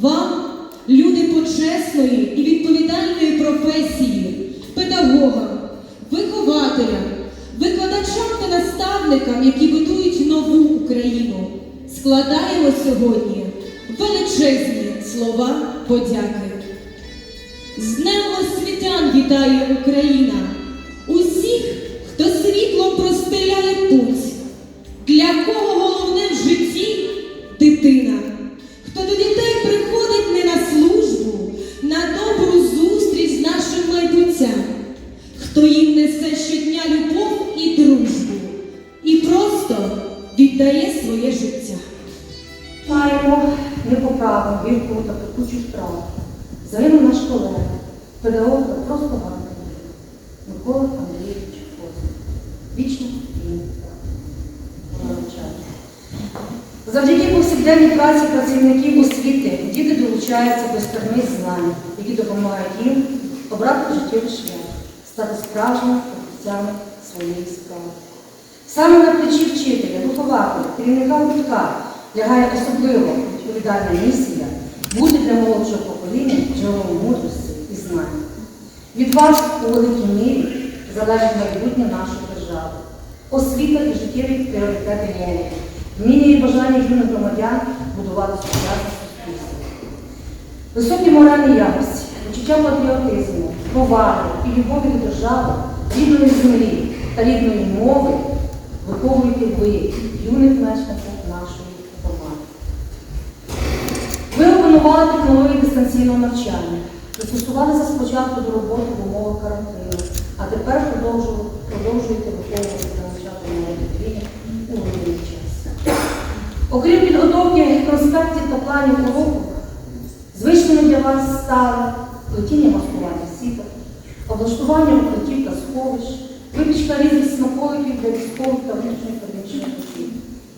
Вам, люди почесної і відповідальної професії, педагогам, вихователям, викладачам та наставникам, які будують нову Україну, складаємо сьогодні величезні слова подяки. З Днем освітян вітає Україна! Усіх, хто світлом простеляє путь, для кого Вічно навчання. Завдяки повсякденній праці працівників освіти діти долучаються до скарбних знань, які допомагають їм обрати життєвий шлях, стати справжніми фахівцями своєї справи. Саме на плечі вчителя, вихователя, керівника гуртка лягає особливо відповідальна місія бути для молодшого покоління джерелом мудрості і знань. Від вас у великій мірі залежить майбутнє держави, освіта і життєві пріоритети молоді, вміння і бажання юних громадян будувати сучасне суспільство. Високі моральні якості, почуття патріотизму, поваги і любові до держави, рідної землі та рідної мови виховуєте ви, юних мешканців нашої громади. Ви опанували технології дистанційного навчання, пристосувалися спочатку до роботи в умовах карантину, а тепер продовжуєте виховувати Окрім підготовки конспектів та планів уроку, звичними для вас стали плетіння маскування сіток, облаштування укриттів та сховищ, випічка різних смаколиків для військових та внутрішніх переміщених осіб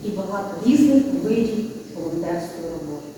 і багато різних видів волонтерської роботи.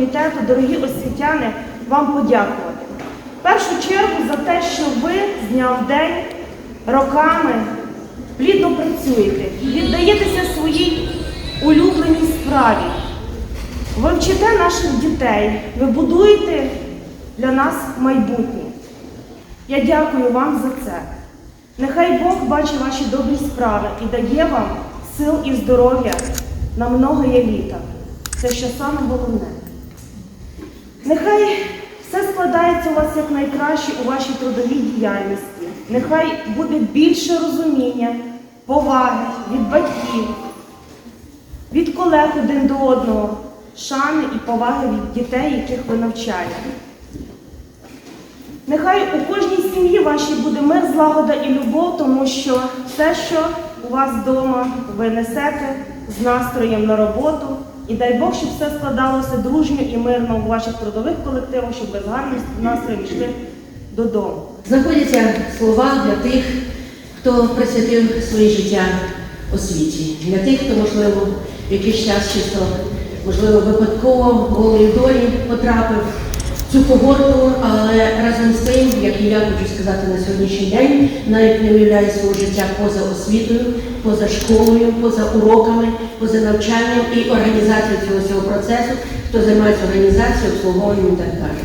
Комітету, дорогі освітяни, вам подякувати. В першу чергу за те, що ви з дня в день, роками плідно працюєте, віддаєтеся своїй улюбленій справі. Ви вчите наших дітей, ви будуєте для нас майбутнє. Я дякую вам за це. Нехай Бог бачить ваші добрі справи і дає вам сил і здоров'я на многоє літа. Це що саме головне. Нехай все складається у вас якнайкраще у вашій трудовій діяльності. Нехай буде більше розуміння, поваги від батьків, від колег один до одного, шани і поваги від дітей, яких ви навчаєте. Нехай у кожній сім'ї вашій буде мир, злагода і любов, тому що все, що у вас вдома, ви несете з настроєм на роботу. І дай Бог, щоб все складалося дружньо і мирно у ваших трудових колективах, щоб ви з гарним настроєм йшли додому. Знаходяться слова для тих, хто присвятив своє життя освіті, для тих, хто, можливо, в якийсь час чисто, можливо, випадково голою долі потрапив цю когорту, але разом з тим, як і я хочу сказати на сьогоднішній день, навіть не уявляє свого життя поза освітою, поза школою, поза уроками, поза навчанням і організацією цього всього процесу, хто займається організацією, обслуговуванням і так далі.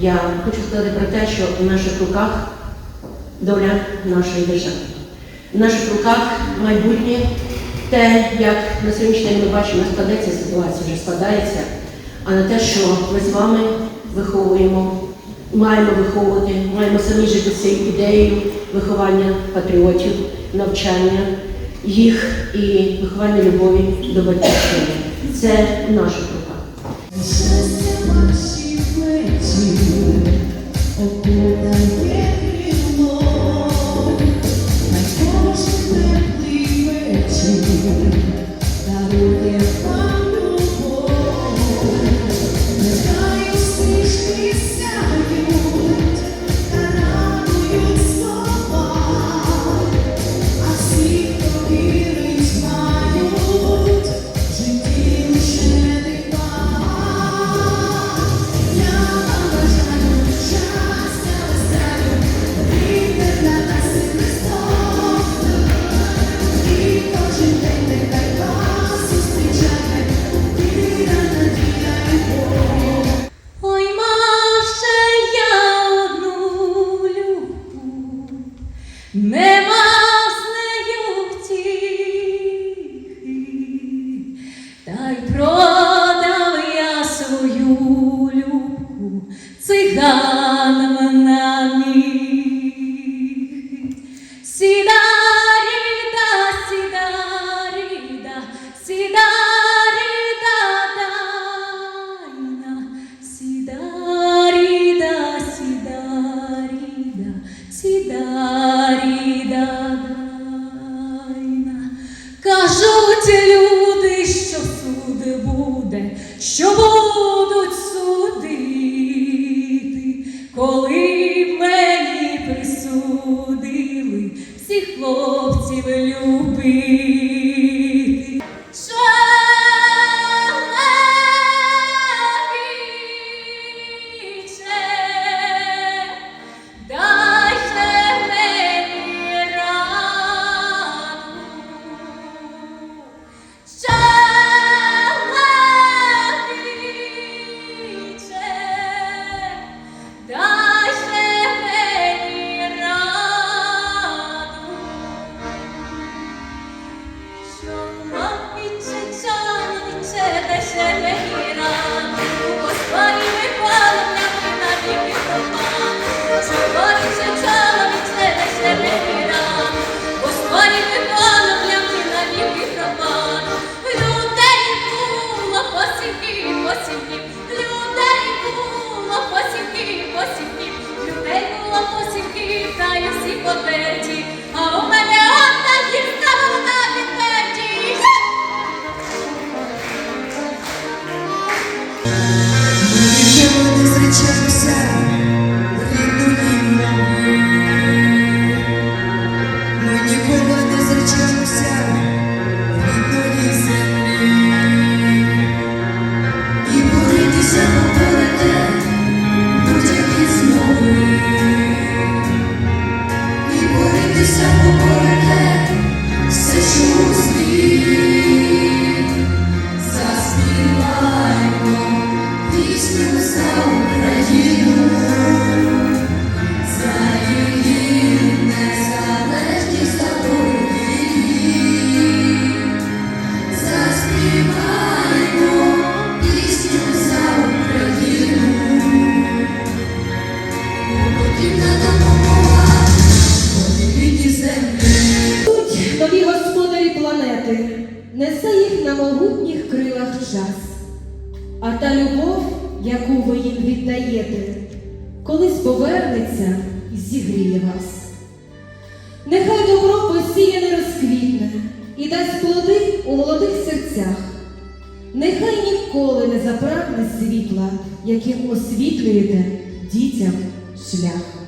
Я хочу сказати про те, що в наших руках доля нашої держави. В наших руках майбутнє, те, як на сьогоднішній день ми бачимо, складеться ситуація, вже складається, а на те, що ми з вами виховуємо, маємо виховувати, маємо самі жити цією ідеєю виховання патріотів, навчання їх і виховання любові до батьківщини. Це наше. Дан нами Сидарида, Сидарида, Сидарида тайна, Сидарида, Сидарида, Сидарида тайна. Кажуть люди, що судибу коли мені присудили всіх хлопців любив. Людей була посівки, та й усі потерті. та любов, яку ви їм віддаєте, колись повернеться і зігріє вас. Нехай добро посіяне розквітне і дасть плоди у молодих серцях. Нехай ніколи не запрагне світла, яким освітлюєте дітям шлях.